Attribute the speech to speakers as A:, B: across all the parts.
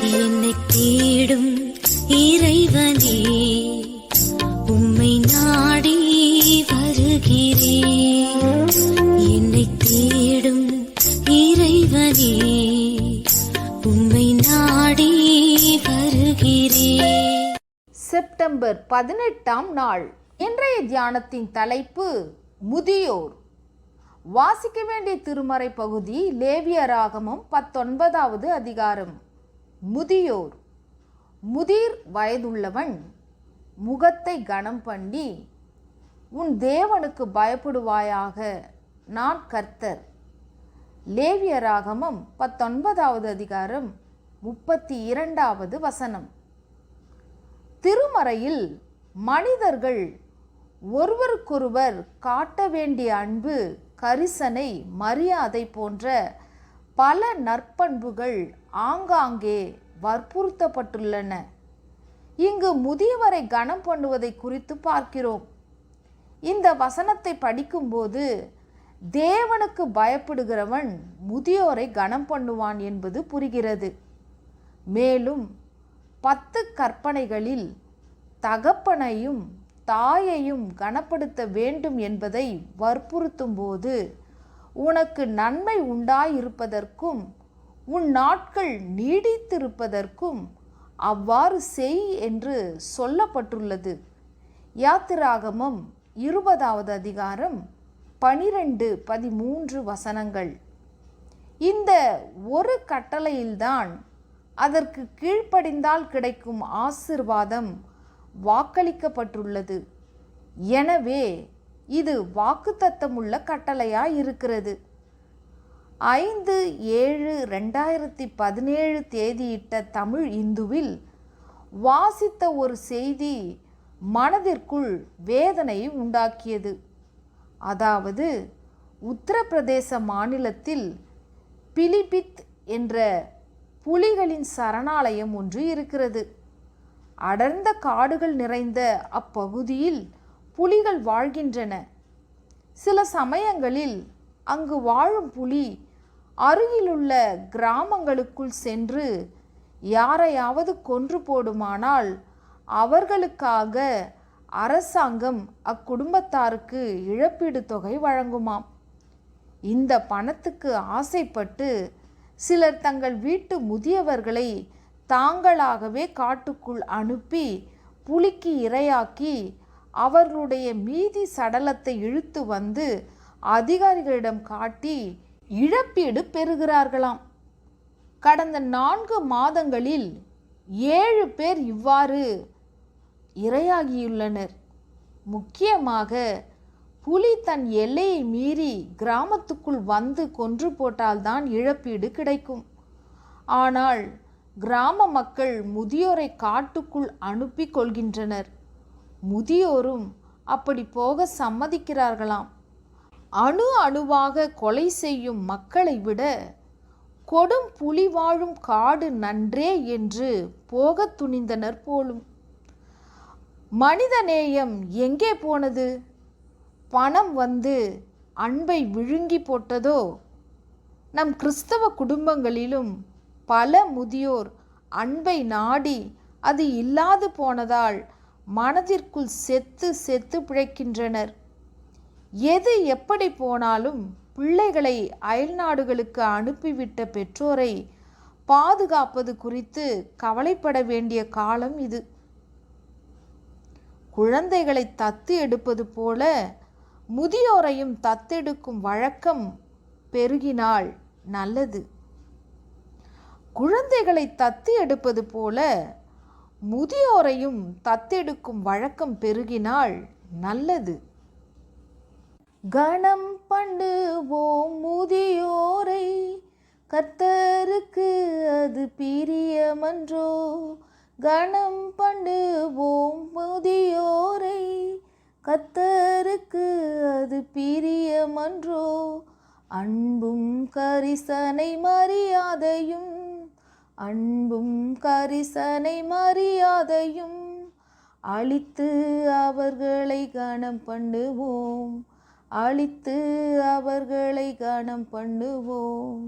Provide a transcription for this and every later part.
A: என்னை தேடும் இறைவனே உம்மை நாடி வருகிறேன். என்னை தேடும் இறைவனே உம்மை நாடி வருகிறேன்.
B: செப்டம்பர் பதினெட்டாம் நாள். இன்றைய தியானத்தின் தலைப்பு முதியோர். வாசிக்க வேண்டிய திருமறை பகுதி லேவியராகமம் பத்தொன்பதாவது அதிகாரம். முதியோர். முதிர் வயதுள்ளவன் முகத்தை கனம் பண்ணி உன் தேவனுக்கு பயப்படுவாயாக நான் கர்த்தர். லேவியராகமம் பத்தொன்பதாவது அதிகாரம் முப்பத்தி இரண்டாவது வசனம். திருமறையில் மனிதர்கள் ஒருவருக்கொருவர் காட்ட வேண்டிய அன்பு கரிசனை மரியாதை போன்ற பல நற்பண்புகள் ஆங்காங்கே வற்புறுத்தப்பட்டுள்ளன. இங்கு முதியவரை கனம் பண்ணுவதை குறித்து பார்க்கிறோம். இந்த வசனத்தை படிக்கும்போது தேவனுக்கு பயப்படுகிறவன் முதியோரை கனம் பண்ணுவான் என்பது புரிகிறது. மேலும் பத்து கற்பனைகளில் தகப்பனையும் தாயையும் கனப்படுத்த வேண்டும் என்பதை வற்புறுத்தும் போது உனக்கு நன்மை உண்டாயிருப்பதற்கும் உன் நாட்கள் நீடித்திருப்பதற்கும் அவ்வாறு செய் என்று சொல்லப்பட்டுள்ளது. யாத்திராகமம் இருபதாவது அதிகாரம் பனிரெண்டு பதிமூன்று வசனங்கள். இந்த ஒரு கட்டளையில்தான் அதற்கு கீழ்ப்படிந்தால் கிடைக்கும் ஆசிர்வாதம் வாக்களிக்கப்பட்டுள்ளது. எனவே இது வாக்குத்தத்தமுள்ள கட்டளையாய் இருக்கிறது. ஐந்து ஏழு ரெண்டாயிரத்தி பதினேழு தேதியிட்ட தமிழ் இந்துவில் வாசித்த ஒரு செய்தி மனதிற்குள் வேதனையை உண்டாக்கியது. அதாவது உத்தரப்பிரதேச மாநிலத்தில் பிலிபித் என்ற புலிகளின் சரணாலயம் ஒன்று இருக்கிறது. அடர்ந்த காடுகள் நிறைந்த அப்பகுதியில் புலிகள் வாழ்கின்றன. சில சமயங்களில் அங்கு வாழும் புலி அருகிலுள்ள கிராமங்களுக்குள் சென்று யாரையாவது கொன்று போடுமானால் அவர்களுக்காக அரசாங்கம் அக்குடும்பத்தாருக்கு இழப்பீடு தொகை வழங்குமாம். இந்த பணத்துக்கு ஆசைப்பட்டு சிலர் தங்கள் வீட்டு முதியவர்களை தாங்களாகவே காட்டுக்குள் அனுப்பி புலிக்கு இரையாக்கி அவர்களுடைய மீதி சடலத்தை இழுத்து வந்து அதிகாரிகளிடம் காட்டி இழப்பீடு பெறுகிறார்களாம். கடந்த நான்கு மாதங்களில் ஏழு பேர் இவ்வாறு இரையாகியுள்ளனர். முக்கியமாக புலி தன் எல்லையை மீறி கிராமத்துக்குள் வந்து கொன்று போட்டால்தான் இழப்பீடு கிடைக்கும். ஆனால் கிராம மக்கள் முதியோரை காட்டுக்குள் அனுப்பி கொள்கின்றனர். முதியோரும் அப்படி போக சம்மதிக்கிறார்களாம். அணு அணுவாக கொலை செய்யும் மக்களை விட கொடும் புலி வாழும் காடு நன்றே என்று போகத் துணிந்தனர் போலும். மனிதநேயம் எங்கே போனது? பணம் வந்து அன்பை விழுங்கி போட்டதோ? நம் கிறிஸ்தவ குடும்பங்களிலும் பல முதியோர் அன்பை நாடி அது இல்லாது போனதால் மனதிற்குள் செத்து செத்து பிழைக்கின்றனர். எது எப்படி போனாலும் பிள்ளைகளை அயல்நாடுகளுக்கு அனுப்பிவிட்ட பெற்றோரை பாதுகாப்பது குறித்து கவலைப்பட வேண்டிய காலம் இது. குழந்தைகளை தத்து எடுப்பது போல முதியோரையும் தத்தெடுக்கும் வழக்கம் பெருகினால் நல்லது. குழந்தைகளை தத்து எடுப்பது போல முதியோரையும் தத்தெடுக்கும் வழக்கம் பெருகினால் நல்லது. கணம் பண்ணுவோம் முதியோரை. கத்தருக்கு அது பிரியமன்றோ. கணம் பண்ணுவோம் முதியோரை. கத்தருக்கு அது பிரியமன்றோ. அன்பும் கரிசனை மரியாதையும். அன்பும் கரிசனை மரியாதையும். அழித்து அவர்களை கணம் பண்ணுவோம் அழித்து அவர்களை கணம் பண்ணுவோம்.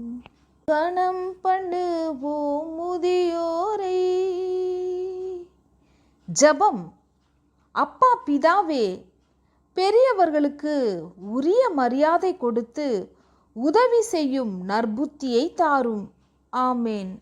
B: கணம் பண்ணுவோம் முதியோரை. ஜபம். அப்பா பிதாவே பெரியவர்களுக்கு உரிய மரியாதை கொடுத்து உதவி செய்யும் நற்புத்தியை தாரும். ஆமேன்.